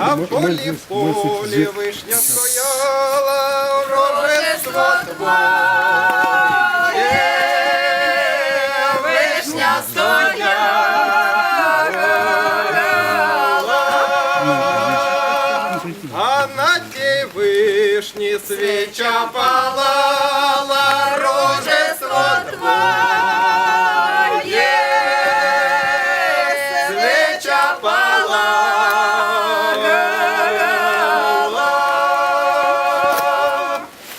А в полі в полі вишня стояла, рожество твоє, вишня стояла, а на тій вишні свіча палала, свіча палала,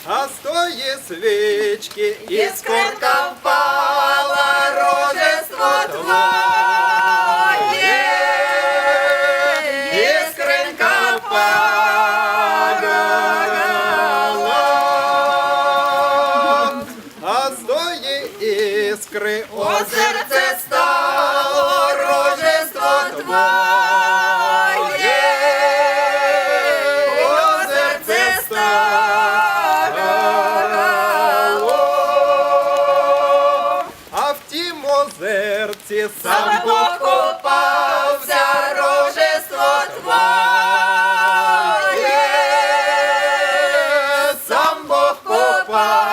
а з тої свічки іскорка впала, рожество твоє, іскренка впала, а з тої іскри озерце стало, рожество твоє, озерце стало, а в тім озерці сам покопався, рожество твоє, сам Бог купався,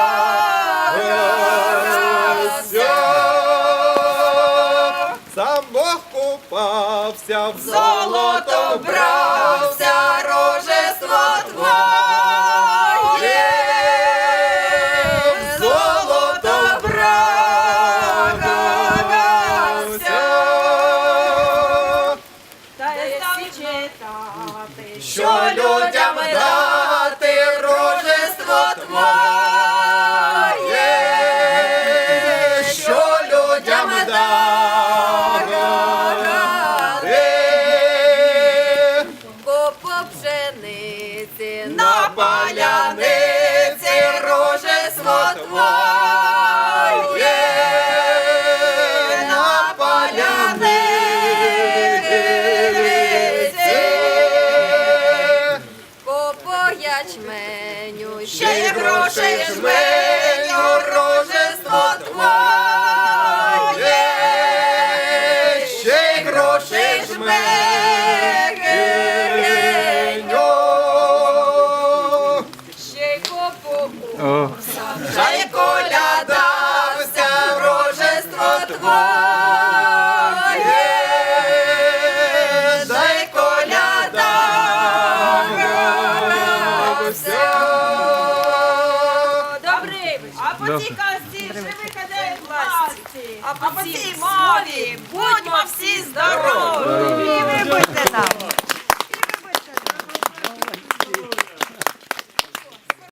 сам Бог купався, в золото брався, рожество твоє, в золото брався. Та став читати, Що людям по пшениці на паляниці рожество твоє, на паляниці. по ячменю, Ще й грошей жменю, рожество Жай колядався, рожество твоє, жай колядався. Добрий, а по цій казці живи каде власті, а по цій мові будьмо всі здорові.